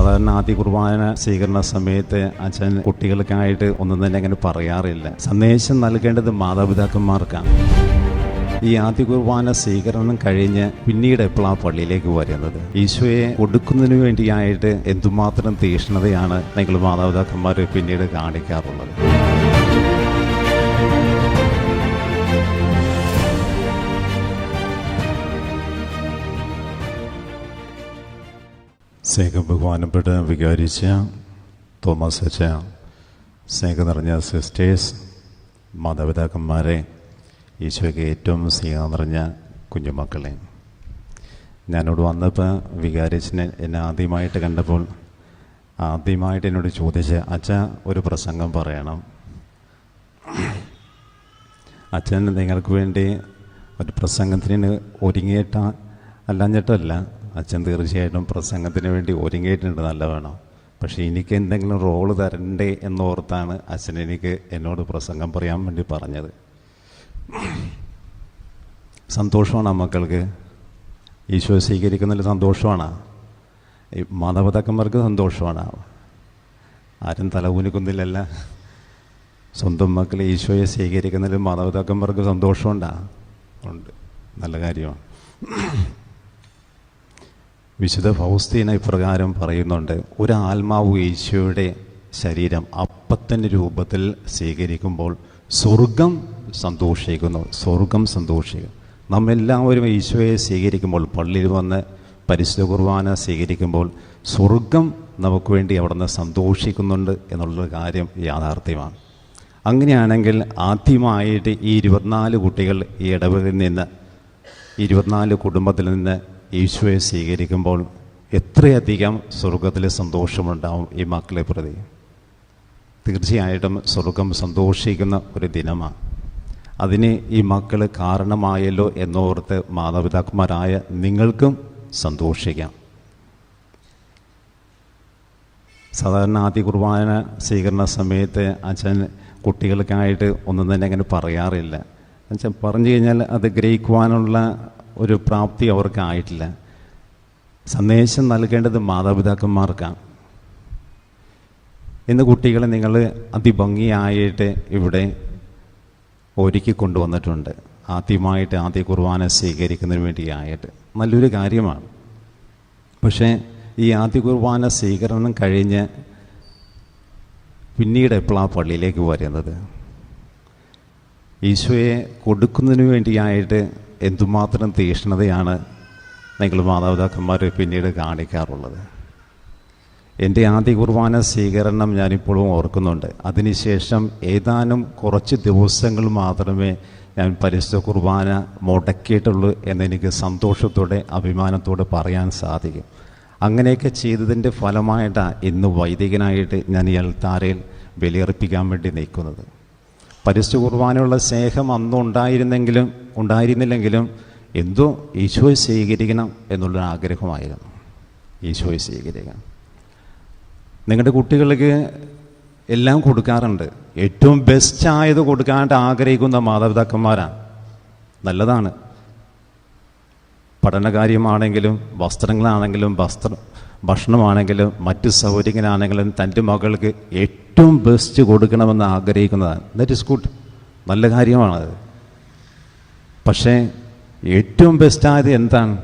സാധാരണ ആദ്യ കുർബാന സ്വീകരണ സമയത്ത് അച്ഛൻ കുട്ടികൾക്കായിട്ട് ഒന്നും തന്നെ അങ്ങനെ പറയാറില്ല. സന്ദേശം നൽകേണ്ടത് മാതാപിതാക്കന്മാർക്കാണ്. ഈ ആദ്യ കുർബാന സ്വീകരണം കഴിഞ്ഞ് പിന്നീട് എപ്പോഴാണ് പള്ളിയിലേക്ക് വരുന്നത്? ഈശോയെ കൊടുക്കുന്നതിന് വേണ്ടിയായിട്ട് എന്തുമാത്രം തീഷ്ണതയാണ് നിങ്ങൾ മാതാപിതാക്കന്മാർ പിന്നീട് കാണിക്കാറുള്ളത്? സ്നേഹം ബഹുമാനപ്പെട്ട വികാരിച്ച തോമസ് അച്ഛ സ്നേഹം നിറഞ്ഞ സിസ്റ്റേഴ്സ് മാതാപിതാക്കന്മാരെ ഈശോയ്ക്ക് ഏറ്റവും സ്നേഹം നിറഞ്ഞ കുഞ്ഞുമക്കളെ. ഞാനോട് വന്നപ്പോൾ വികാരിച്ചിനെ എന്നെ ആദ്യമായിട്ട് കണ്ടപ്പോൾ ആദ്യമായിട്ട് എന്നോട് ചോദിച്ച് അച്ഛ ഒരു പ്രസംഗം പറയണം. അച്ഛൻ നിങ്ങൾക്ക് വേണ്ടി ഒരു പ്രസംഗത്തിന് ഒരുങ്ങിയിട്ട അല്ലാഞ്ഞിട്ടല്ല അച്ഛൻ തീർച്ചയായിട്ടും പ്രസംഗത്തിന് വേണ്ടി ഒരുങ്ങിയിട്ടുണ്ട് നല്ല വേണം പക്ഷേ എനിക്ക് എന്തെങ്കിലും റോൾ തരണ്ടേ എന്നോർത്താണ് അച്ഛൻ എനിക്ക് എന്നോട് പ്രസംഗം പറയാൻ വേണ്ടി പറഞ്ഞത്. സന്തോഷമാണ് മക്കൾക്ക്. ഈശോ സ്വീകരിക്കുന്നതിൽ സന്തോഷമാണ്. ഈ മാതാപിതാക്കന്മാർക്ക് സന്തോഷമാണ്. ആരും തലകുനിക്കുന്നില്ലല്ല സ്വന്തം മക്കൾ ഈശോയെ സ്വീകരിക്കുന്നതിൽ മാതാപിതാക്കന്മാർക്ക് സന്തോഷമുണ്ടാ. ഉണ്ട്. നല്ല കാര്യമാണ്. വിശുദ്ധ ഫൗസ്തീന ഇപ്രകാരം പറയുന്നുണ്ട് ഒരു ആത്മാവ് ഈശോയുടെ ശരീരം അപ്പത്തിന്റെ രൂപത്തിൽ സ്വീകരിക്കുമ്പോൾ സ്വർഗം സന്തോഷിക്കുന്നു സ്വർഗം സന്തോഷിക്കുന്നു നമ്മെല്ലാവരും ഈശോയെ സ്വീകരിക്കുമ്പോൾ പള്ളിയിൽ വന്ന് പരിശുദ്ധ കുർബാന സ്വീകരിക്കുമ്പോൾ സ്വർഗം നമുക്ക് വേണ്ടി അവിടുന്ന് സന്തോഷിക്കുന്നുണ്ട് എന്നുള്ള കാര്യം യാഥാർത്ഥ്യമാണ്. അങ്ങനെയാണെങ്കിൽ ആദ്യമായിട്ട് ഈ ഇരുപത്തിനാല് കുട്ടികൾ ഈ ഇടവകളിൽ നിന്ന് ഇരുപത്തിനാല് കുടുംബത്തിൽ നിന്ന് ഈശോയെ സ്വീകരിക്കുമ്പോൾ എത്രയധികം സ്വർഗത്തിൽ സന്തോഷമുണ്ടാവും ഈ മക്കളെ പ്രതി. തീർച്ചയായിട്ടും സ്വർഗം സന്തോഷിക്കുന്ന ഒരു ദിനമാണ്. അതിന് ഈ മക്കൾ കാരണമായല്ലോ എന്നോർത്ത് മാതാപിതാക്കന്മാരായ നിങ്ങൾക്കും സന്തോഷിക്കാം. സാധാരണ ആദ്യ കുർബാന സ്വീകരണ സമയത്ത് അച്ഛൻ കുട്ടികൾക്കായിട്ട് ഒന്നും തന്നെ അങ്ങനെ പറയാറില്ല. അച്ഛൻ പറഞ്ഞു കഴിഞ്ഞാൽ അത് ഗ്രഹിക്കുവാനുള്ള ഒരു പ്രാപ്തി അവർക്കായിട്ടില്ല. സന്ദേശം നൽകേണ്ടത് മാതാപിതാക്കന്മാർക്കാണ് ഇന്ന് കുട്ടികളെ നിങ്ങൾ അതിഭംഗിയായിട്ട് ഇവിടെ ഒരുക്കി കൊണ്ടുവന്നിട്ടുണ്ട്. ആദ്യമായിട്ട് ആദ്യ കുർബാന സ്വീകരിക്കുന്നതിന് വേണ്ടിയായിട്ട്. നല്ലൊരു കാര്യമാണ്. പക്ഷേ ഈ ആദ്യ കുർബാന സ്വീകരണം കഴിഞ്ഞ് പിന്നീട് എപ്പോഴാണ് പള്ളിയിലേക്ക് വരുന്നത്? ഈശോയെ കൊടുക്കുന്നതിന് വേണ്ടിയായിട്ട് എന്തുമാത്രം തീഷ്ണതയാണ് നിങ്ങൾ മാതാപിതാക്കന്മാർ പിന്നീട് കാണിക്കാറുള്ളത്? എന്റെ ആദ്യ കുർബാന സ്വീകരണം ഞാനിപ്പോഴും ഓർക്കുന്നുണ്ട്. അതിനുശേഷം ഏതാനും കുറച്ച് ദിവസങ്ങൾ മാത്രമേ ഞാൻ പരിശുദ്ധ കുർബാന മുടക്കിയിട്ടുള്ളൂ എന്നെനിക്ക് സന്തോഷത്തോടെ അഭിമാനത്തോടെ പറയാൻ സാധിക്കും. അങ്ങനെയൊക്കെ ചെയ്തതിന്റെ ഫലമായിട്ടാണ് ഇന്ന് വൈദികനായിട്ട് ഞാൻ ഈ അൽത്താരയിൽ ബലിയർപ്പിക്കാൻ വേണ്ടി നിൽക്കുന്നത്. പരിശുദ്ധ കുർബാനയുള്ള സ്നേഹം അന്നും ഉണ്ടായിരുന്നെങ്കിലും ഉണ്ടായിരുന്നില്ലെങ്കിലും എന്തോ ഈശോയെ സ്വീകരിക്കണം എന്നുള്ളൊരു ആഗ്രഹമായിരുന്നു. ഈശോയെ സ്വീകരിക്കണം. നിങ്ങളുടെ കുട്ടികൾക്ക് എല്ലാം കൊടുക്കാറുണ്ട്. ഏറ്റവും ബെസ്റ്റ് ആയത് കൊടുക്കാനായിട്ട് ആഗ്രഹിക്കുന്ന മാതാപിതാക്കന്മാരാണ്. നല്ലതാണ്. പഠനകാര്യമാണെങ്കിലും വസ്ത്രങ്ങളാണെങ്കിലും വസ്ത്ര ഭക്ഷണമാണെങ്കിലും മറ്റ് സൗകര്യങ്ങളാണെങ്കിലും തന്റെ മകൾക്ക് ഏറ്റവും ബെസ്റ്റ് കൊടുക്കണമെന്ന് ആഗ്രഹിക്കുന്നതാണ്. ദറ്റ് ഇസ് ഗുഡ് നല്ല കാര്യമാണത്. പക്ഷേ ഏറ്റവും ബെസ്റ്റായത് എന്താണ്?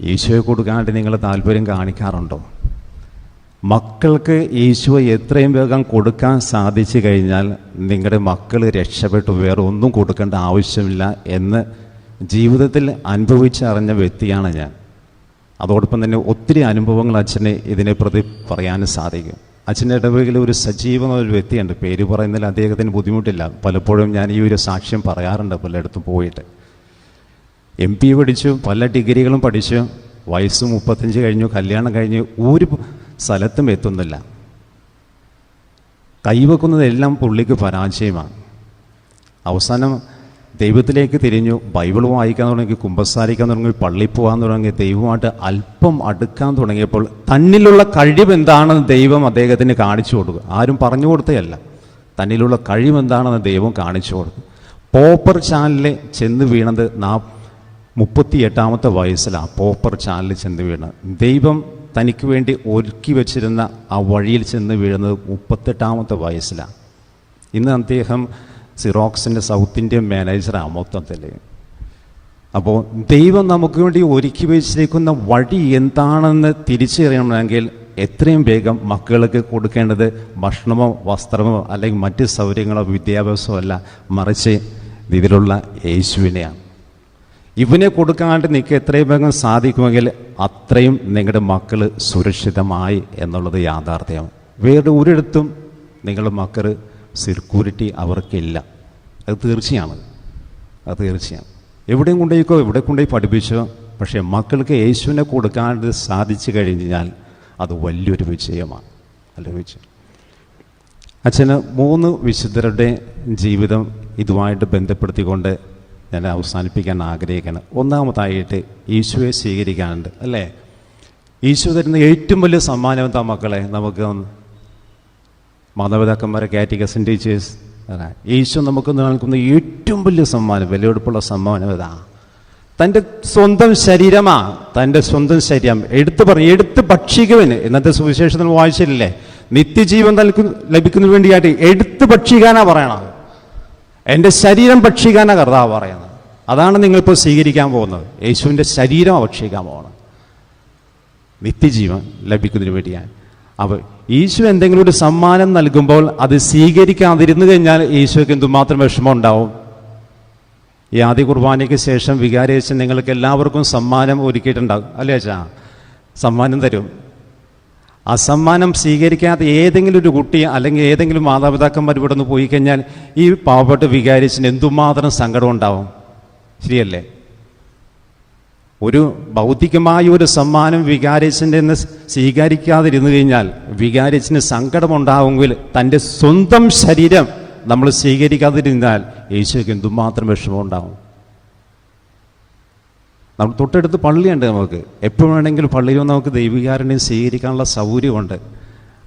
ഈശോയെ കൊടുക്കാനായിട്ട് നിങ്ങൾ താല്പര്യം കാണിക്കാറുണ്ടോ? മക്കൾക്ക് ഈശോ എത്രയും വേഗം കൊടുക്കാൻ സാധിച്ചു കഴിഞ്ഞാൽ നിങ്ങളുടെ മക്കൾ രക്ഷപ്പെട്ടു. വേറെ ഒന്നും കൊടുക്കേണ്ട ആവശ്യമില്ല എന്ന് ജീവിതത്തിൽ അനുഭവിച്ചറിഞ്ഞ വ്യക്തിയാണ് ഞാൻ. അതോടൊപ്പം തന്നെ ഒത്തിരി അനുഭവങ്ങൾ അച്ഛനെ ഇതിനെ പ്രതി പറയാനും സാധിക്കും. അച്ഛന്റെ ഇടവകയിൽ ഒരു സജീവമായ ഒരു വ്യക്തിയുണ്ട്. പേര് പറയുന്നതിൽ അദ്ദേഹത്തിന് ബുദ്ധിമുട്ടില്ല. പലപ്പോഴും ഞാൻ ഈ ഒരു സാക്ഷ്യം പറയാറുണ്ട് പലയിടത്തും പോയിട്ട്. എം പി പഠിച്ചു പല ഡിഗ്രികളും പഠിച്ചു. വയസ്സ് മുപ്പത്തഞ്ച് കഴിഞ്ഞു കല്യാണം കഴിഞ്ഞു ഒരു സ്ഥലത്തും എത്തുന്നില്ല. കൈവെക്കുന്നതെല്ലാം പുള്ളിക്ക് പരാജയമാണ്. അവസാനം ദൈവത്തിലേക്ക് തിരിഞ്ഞു ബൈബിൾ വായിക്കാൻ തുടങ്ങി കുമ്പസാരിക്കാൻ തുടങ്ങി പള്ളി പോകാൻ തുടങ്ങി ദൈവമായിട്ട് അല്പം അടുക്കാൻ തുടങ്ങിയപ്പോൾ തന്നിലുള്ള കഴിവ് എന്താണെന്ന് ദൈവം അദ്ദേഹത്തിന് കാണിച്ചു കൊടുക്കും ആരും പറഞ്ഞു കൊടുത്തതല്ല. തന്നിലുള്ള കഴിവ് എന്താണെന്ന് ദൈവം കാണിച്ചു കൊടുക്കും പോപ്പർ ചാനലിൽ ചെന്ന് വീണത് നാ മുപ്പത്തി എട്ടാമത്തെ വയസ്സിലാണ് പോപ്പർ ചാനലിൽ ചെന്ന് വീണത്. ദൈവം തനിക്ക് വേണ്ടി ഒരുക്കി വെച്ചിരുന്ന ആ വഴിയിൽ ചെന്ന് വീഴുന്നത് മുപ്പത്തെട്ടാമത്തെ വയസ്സിലാണ് ഇന്ന് അദ്ദേഹം സിറോക്സിന്റെ സൗത്ത് ഇന്ത്യൻ മാനേജറാണ് മൊത്തത്തിൽ അപ്പോൾ ദൈവം നമുക്ക് വേണ്ടി ഒരുക്കി വെച്ചിരിക്കുന്ന വഴി എന്താണെന്ന് തിരിച്ചറിയണമെങ്കിൽ എത്രയും വേഗം മക്കൾക്ക് കൊടുക്കേണ്ടത് ഭക്ഷണമോ വസ്ത്രമോ അല്ലെങ്കിൽ മറ്റ് സൗകര്യങ്ങളോ വിദ്യാഭ്യാസമോ അല്ല മറിച്ച് ഇതിലുള്ള യേശുവിനെയാണ്. ഇവനെ കൊടുക്കാണ്ട് നിങ്ങൾക്ക് എത്രയും വേഗം സാധിക്കുമെങ്കിൽ അത്രയും നിങ്ങളുടെ മക്കൾ സുരക്ഷിതമായി എന്നുള്ളത് യാഥാർത്ഥ്യമാണ്. വേറെ ഒരിടത്തും നിങ്ങളുടെ മക്കൾ സെക്യൂരിറ്റി അവർക്കില്ല. അത് തീർച്ചയാണ്. അത് തീർച്ചയാണ്. എവിടെയും കൊണ്ടുപോയിക്കോ എവിടെ കൊണ്ടുപോയി പഠിപ്പിച്ചോ പക്ഷേ മക്കൾക്ക് യേശുവിനെ കൊടുക്കാണ്ട് സാധിച്ചു കഴിഞ്ഞാൽ അത് വലിയൊരു വിജയമാണ്. വലിയൊരു വിജയം. അച്ഛന് മൂന്ന് വിശുദ്ധരുടെ ജീവിതം ഇതുമായിട്ട് ബന്ധപ്പെടുത്തിക്കൊണ്ട് ഞാൻ അവസാനിപ്പിക്കാൻ ആഗ്രഹിക്കണം ഒന്നാമതായിട്ട് ഈശോയെ സ്വീകരിക്കാനുണ്ട് അല്ലേ? ഈശോ തരുന്ന ഏറ്റവും വലിയ സമ്മാനം എന്താ മക്കളെ? നമുക്ക് മാതാപിതാക്കന്മാരെ കാറ്റിക്കസൻ ടീച്ചേഴ്സ്. യേശു നമുക്ക് നൽകുന്ന ഏറ്റവും വലിയ സമ്മാനം വിലയെടുപ്പുള്ള സമ്മാനം ഇതാ. തന്റെ സ്വന്തം ശരീരമാ തന്റെ സ്വന്തം ശരീരം. എടുത്തു പറഞ്ഞു എടുത്ത് ഭക്ഷിക്കുവന്. ഇന്നത്തെ സുവിശേഷത്തിൽ വായിച്ചില്ലേ നിത്യജീവൻ നൽകുന്ന ലഭിക്കുന്നതിന് വേണ്ടിയായിട്ട് എടുത്ത് ഭക്ഷിക്കാനാ പറയണം എന്റെ ശരീരം ഭക്ഷിക്കാനാ കർത്താവ് പറയുന്നത്. അതാണ് നിങ്ങളിപ്പോൾ സ്വീകരിക്കാൻ പോകുന്നത്. യേശുവിന്റെ ശരീരം ഭക്ഷിക്കാൻ പോകണം. നിത്യജീവൻ ലഭിക്കുന്നതിന് വേണ്ടിയാണ് അപ്പോൾ ഈശോ എന്തെങ്കിലും ഒരു സമ്മാനം നൽകുമ്പോൾ അത് സ്വീകരിക്കാതിരുന്നു കഴിഞ്ഞാൽ ഈശോയ്ക്ക് എന്തുമാത്രം വിഷമം ഉണ്ടാവും ഈ ആദ്യ കുർബാനയ്ക്ക് ശേഷം വികാരേശൻ നിങ്ങൾക്ക് എല്ലാവർക്കും സമ്മാനം ഒരുക്കിയിട്ടുണ്ടാകും. അല്ലേ അച്ഛാ? സമ്മാനം തരും. ആ സമ്മാനം സ്വീകരിക്കാതെ ഏതെങ്കിലും ഒരു കുട്ടി അല്ലെങ്കിൽ ഏതെങ്കിലും മാതാപിതാക്കന്മാർ ഇവിടെ നിന്ന് പോയി കഴിഞ്ഞാൽ ഈ പാവപ്പെട്ട വികാരിച്ചിന് എന്തുമാത്രം സങ്കടം ഉണ്ടാവും ശരിയല്ലേ? ഒരു ഭൗതികമായ ഒരു സമ്മാനം വികാരിച്ചിന്റെ നിന്ന് സ്വീകരിക്കാതിരുന്നു കഴിഞ്ഞാൽ വികാരിച്ചിന് സങ്കടമുണ്ടാവുമെങ്കിൽ തന്റെ സ്വന്തം ശരീരം നമ്മൾ സ്വീകരിക്കാതിരുന്നാൽ യേശുക്ക് എന്തുമാത്രം വിഷമം നമ്മൾ തൊട്ടടുത്ത് പള്ളിയുണ്ട് നമുക്ക്. എപ്പോൾ വേണമെങ്കിലും പള്ളിയിൽ നമുക്ക് ദൈവികാരനെ സ്വീകരിക്കാനുള്ള സൗകര്യമുണ്ട്.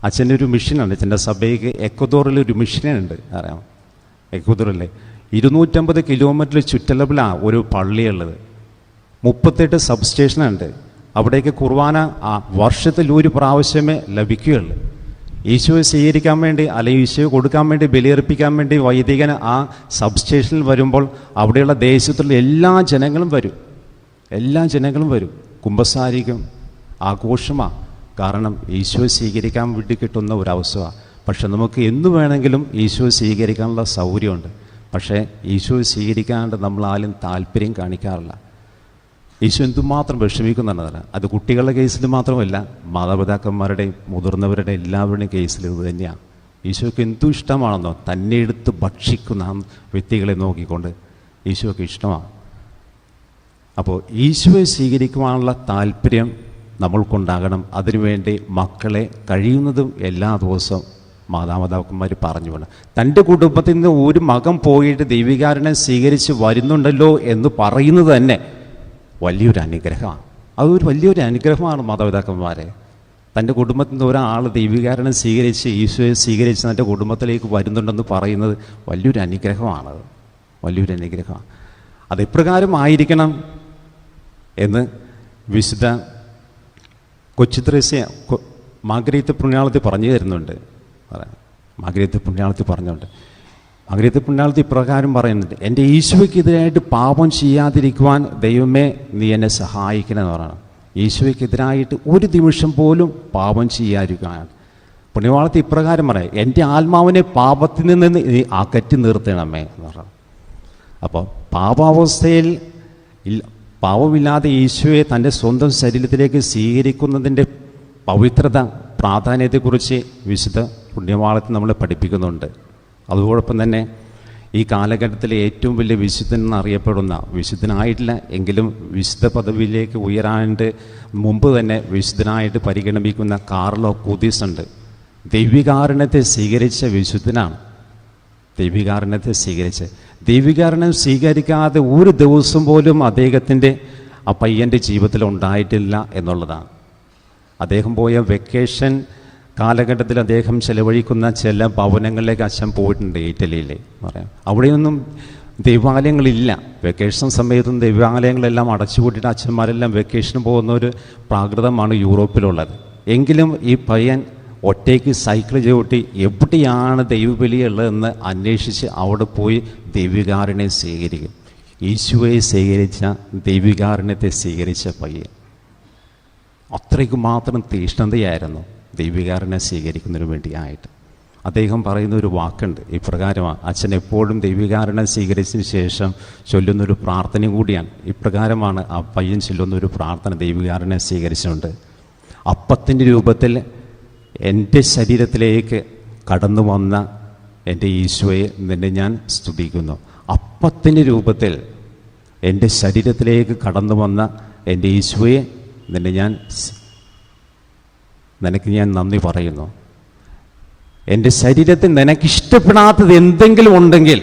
അച്ഛന്റെ ഒരു മിഷനുണ്ട്. അച്ഛന്റെ സഭയ്ക്ക് എക്കോദോറിൽ ഒരു മിഷനുണ്ട്. അറിയാം എക്കോദോറിലെ ഇരുന്നൂറ്റമ്പത് കിലോമീറ്റർ ചുറ്റളവിലാണ് ഒരു പള്ളിയുള്ളത്. മുപ്പത്തെട്ട് സബ് സ്റ്റേഷനുണ്ട് അവിടേക്ക് കുർബാന ആ വർഷത്തിൽ ഒരു പ്രാവശ്യമേ ലഭിക്കുകയുള്ളൂ. ഈശോയെ സ്വീകരിക്കാൻ വേണ്ടി അല്ലെങ്കിൽ ഈശോയെ കൊടുക്കാൻ വേണ്ടി ബലിയർപ്പിക്കാൻ വേണ്ടി വൈദികൻ ആ സബ് സ്റ്റേഷനിൽ വരുമ്പോൾ അവിടെയുള്ള ദേശത്തുള്ള എല്ലാ ജനങ്ങളും വരും. എല്ലാ ജനങ്ങളും വരും. കുംഭസാരിക്കും ആഘോഷമാണ് കാരണം ഈശോയെ സ്വീകരിക്കാൻ വേണ്ടി കിട്ടുന്ന ഒരു അവസരമാണ് പക്ഷെ നമുക്ക് എന്ന് വേണമെങ്കിലും ഈശോയെ സ്വീകരിക്കാനുള്ള സൗകര്യമുണ്ട്. പക്ഷേ ഈശോയെ സ്വീകരിക്കാണ്ട് നമ്മൾ ആരും താല്പര്യം കാണിക്കാറില്ല. ഈശോ എന്തുമാത്രം വിഷമിക്കുന്നുണ്ടെന്ന് അത്. കുട്ടികളുടെ കേസിൽ മാത്രമല്ല മാതാപിതാക്കന്മാരുടെയും മുതിർന്നവരുടെയും എല്ലാവരുടെയും കേസിൽ ഇത് തന്നെയാണ് ഈശോയ്ക്ക് എന്തു ഇഷ്ടമാണെന്നോ തന്നെ എടുത്ത് ഭക്ഷിക്കുന്ന വ്യക്തികളെ നോക്കിക്കൊണ്ട് ഈശോയ്ക്ക് ഇഷ്ടമാണ് അപ്പോൾ ഈശോയെ സ്വീകരിക്കുവാനുള്ള താല്പര്യം നമ്മൾക്കുണ്ടാകണം. അതിനുവേണ്ടി മക്കളെ കഴിയുന്നതും എല്ലാ ദിവസവും മാതാപിതാക്കന്മാർ പറഞ്ഞു വേണം. തന്റെ കുടുംബത്തിൽ നിന്ന് ഒരു മകം പോയിട്ട് ദൈവികാരനെ സ്വീകരിച്ച് വരുന്നുണ്ടല്ലോ എന്ന് പറയുന്നത് തന്നെ വലിയൊരു അനുഗ്രഹമാണ്. അതൊരു വലിയൊരു അനുഗ്രഹമാണ് മാതാപിതാക്കന്മാരെ. തന്റെ കുടുംബത്തിൽ നിന്ന് ഒരാൾ ദൈവികാരണം സ്വീകരിച്ച് ഈശോയെ സ്വീകരിച്ച് തന്റെ കുടുംബത്തിലേക്ക് വരുന്നുണ്ടെന്ന് പറയുന്നത് വലിയൊരു അനുഗ്രഹമാണത് വലിയൊരു അനുഗ്രഹമാണ്. അത് എപ്രകാരം ആയിരിക്കണം എന്ന് വിശുദ്ധ കൊച്ചിത്രേസ്യ മാഗ്രീത്ത് പുണ്യാളത്തിൽ പറഞ്ഞു തരുന്നുണ്ട്. മാഗ്രീത്ത് പുണ്യാളത്തിൽ പറഞ്ഞുണ്ട് മാഗ്രീത്ത് പുണ്യാളത്തി ഇപ്രകാരം പറയുന്നുണ്ട് എന്റെ ഈശോയ്ക്കെതിരായിട്ട് പാപം ചെയ്യാതിരിക്കുവാൻ ദൈവമേ നീ എന്നെ സഹായിക്കണമെന്ന് പറയണം. ഈശോയ്ക്കെതിരായിട്ട് ഒരു നിമിഷം പോലും പാപം ചെയ്യാതിരിക്കുകയാണ് പുണ്യവാളത്തി ഇപ്രകാരം പറയാം എന്റെ ആത്മാവിനെ പാപത്തിൽ നിന്ന് നീ അകറ്റി നിർത്തണമേ എന്ന് പറയണം. അപ്പോൾ പാപാവസ്ഥയിൽ പാപമില്ലാതെ ഈശോയെ തന്റെ സ്വന്തം ശരീരത്തിലേക്ക് സ്വീകരിക്കുന്നതിന്റെ പവിത്രത പ്രാധാന്യത്തെക്കുറിച്ച് വിശുദ്ധ പുണ്യവാളത്തിൽ നമ്മൾ പഠിപ്പിക്കുന്നുണ്ട്. അതോടൊപ്പം തന്നെ ഈ കാലഘട്ടത്തിലെ ഏറ്റവും വലിയ വിശുദ്ധൻ എന്നറിയപ്പെടുന്ന വിശുദ്ധനായിട്ടില്ല എങ്കിലും വിശുദ്ധ പദവിയിലേക്ക് ഉയരാനായിട്ട് മുമ്പ് തന്നെ വിശുദ്ധനായിട്ട് പരിഗണിക്കുന്ന കാർലോ കുതീസ് ഉണ്ട്. ദൈവികാരണത്തെ സ്വീകരിച്ച വിശുദ്ധനാണ്. ദൈവികാരണത്തെ സ്വീകരിച്ച്. ദൈവികാരണം സ്വീകരിക്കാതെ ഒരു ദിവസം പോലും അദ്ദേഹത്തിന്റെ ആ പയ്യന്റെ ജീവിതത്തിൽ ഉണ്ടായിട്ടില്ല എന്നുള്ളതാണ്. അദ്ദേഹം പോയ വെക്കേഷൻ കാലഘട്ടത്തിൽ അദ്ദേഹം ചെലവഴിക്കുന്ന ചില ഭവനങ്ങളിലേക്ക് അച്ഛൻ പോയിട്ടുണ്ട് ഇറ്റലിയിൽ പറയാം. അവിടെയൊന്നും ദൈവാലയങ്ങളില്ല. വെക്കേഷൻ സമയത്തും ദൈവാലയങ്ങളെല്ലാം അടച്ചുപൂട്ടിയിട്ട് അച്ഛന്മാരെല്ലാം വെക്കേഷന് പോകുന്ന ഒരു പ്രാകൃതമാണ് യൂറോപ്പിലുള്ളത്. എങ്കിലും ഈ പയ്യൻ ഒറ്റയ്ക്ക് സൈക്കിൾ ചവിട്ടി എവിടെയാണ് ദൈവബലിയുള്ളതെന്ന് അന്വേഷിച്ച് അവിടെ പോയി ദൈവികാരനെ സ്വീകരിക്കും. ഈശോയെ സ്വീകരിച്ച ദൈവികാരണത്തെ സ്വീകരിച്ച പയ്യൻ. അത്രയ്ക്ക് മാത്രം തീഷ്ണതയായിരുന്നു. ദൈവികാരനെ സ്വീകരിക്കുന്നതിന് വേണ്ടിയായിട്ട്. അദ്ദേഹം പറയുന്ന ഒരു വാക്കുണ്ട് ഇപ്രകാരമാണ് അച്ഛൻ എപ്പോഴും ദൈവികാരണം സ്വീകരിച്ചതിന് ശേഷം ചൊല്ലുന്നൊരു പ്രാർത്ഥന കൂടിയാണ്. ഇപ്രകാരമാണ് ആ പയ്യൻ ചൊല്ലുന്ന ഒരു പ്രാർത്ഥന ദൈവികാരനെ സ്വീകരിച്ചുകൊണ്ട് അപ്പത്തിന്റെ രൂപത്തിൽ എന്റെ ശരീരത്തിലേക്ക് കടന്നു വന്ന എന്റെ ഈശോയെ നിന്നെ ഞാൻ സ്തുതിക്കുന്നു. അപ്പത്തിന്റെ രൂപത്തിൽ എന്റെ ശരീരത്തിലേക്ക് കടന്നു വന്ന എന്റെ ഈശോയെ നിന്നെ ഞാൻ നിനക്ക് ഞാൻ നന്ദി പറയുന്നു. എന്റെ ശരീരത്തിൽ നിനക്കിഷ്ടപ്പെടാത്തത് എന്തെങ്കിലും ഉണ്ടെങ്കിൽ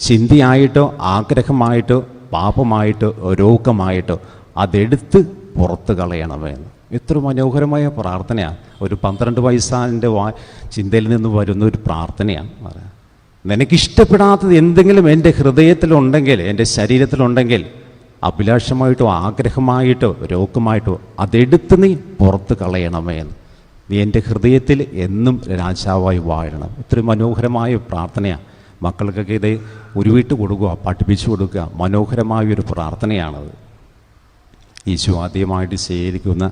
ചിന്തയായിട്ടോ ആഗ്രഹമായിട്ടോ പാപമായിട്ടോ രോഗമായിട്ടോ അതെടുത്ത് പുറത്ത് കളയണമെന്ന് എത്ര മനോഹരമായ പ്രാർത്ഥനയാണ് ഒരു പന്ത്രണ്ട് വയസ്സാന്റെ വാ ചിന്തയിൽ നിന്ന് വരുന്ന ഒരു പ്രാർത്ഥനയാണ് പറയാം നിനക്കിഷ്ടപ്പെടാത്തത് എന്തെങ്കിലും എന്റെ ഹൃദയത്തിലുണ്ടെങ്കിൽ എന്റെ ശരീരത്തിലുണ്ടെങ്കിൽ അഭിലാഷമായിട്ടോ ആഗ്രഹമായിട്ടോ രോഗമായിട്ടോ അതെടുത്ത് നീ പുറത്ത് കളയണമേ എന്ന്. നീ എന്റെ ഹൃദയത്തിൽ എന്നും രാജാവായി വാഴണം. ഇത്ര മനോഹരമായ പ്രാർത്ഥനയാണ് മക്കൾക്കൊക്കെ ഇത് ഉരുവിട്ട് കൊടുക്കുക പഠിപ്പിച്ചു കൊടുക്കുക. മനോഹരമായ ഒരു പ്രാർത്ഥനയാണത്. ഈശോ ആദ്യമായിട്ട് സ്വീകരിക്കുന്ന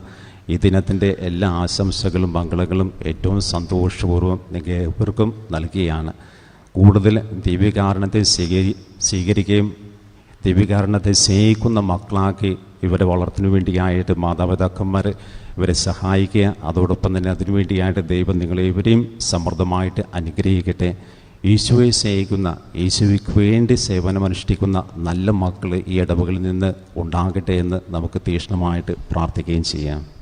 ഈ ദിനത്തിന്റെ എല്ലാ ആശംസകളും മംഗളങ്ങളും ഏറ്റവും സന്തോഷപൂർവം നിങ്ങൾക്ക് ഏവർക്കും നൽകുകയാണ്. കൂടുതൽ ദിവ്യകാരണത്തെ സ്വീകരി സ്വീകരിക്കുകയും ദിവ്യകാരണത്തെ സ്നേഹിക്കുന്ന മക്കളാക്കി ഇവരെ വളർത്തിനു വേണ്ടിയായിട്ട് മാതാപിതാക്കന്മാർ ഇവരെ സഹായിക്കുക. അതോടൊപ്പം തന്നെ അതിനു വേണ്ടിയായിട്ട് ദൈവം നിങ്ങളേവരെയും സമൃദ്ധമായിട്ട് അനുഗ്രഹിക്കട്ടെ. ഈശോയെ സ്നേഹിക്കുന്ന ഈശോയ്ക്ക് വേണ്ടി സേവനമനുഷ്ഠിക്കുന്ന നല്ല മക്കൾ ഈ ഇടവകളിൽ നിന്ന് ഉണ്ടാകട്ടെ എന്ന് നമുക്ക് തീക്ഷ്ണമായിട്ട് പ്രാർത്ഥിക്കുകയും ചെയ്യാം.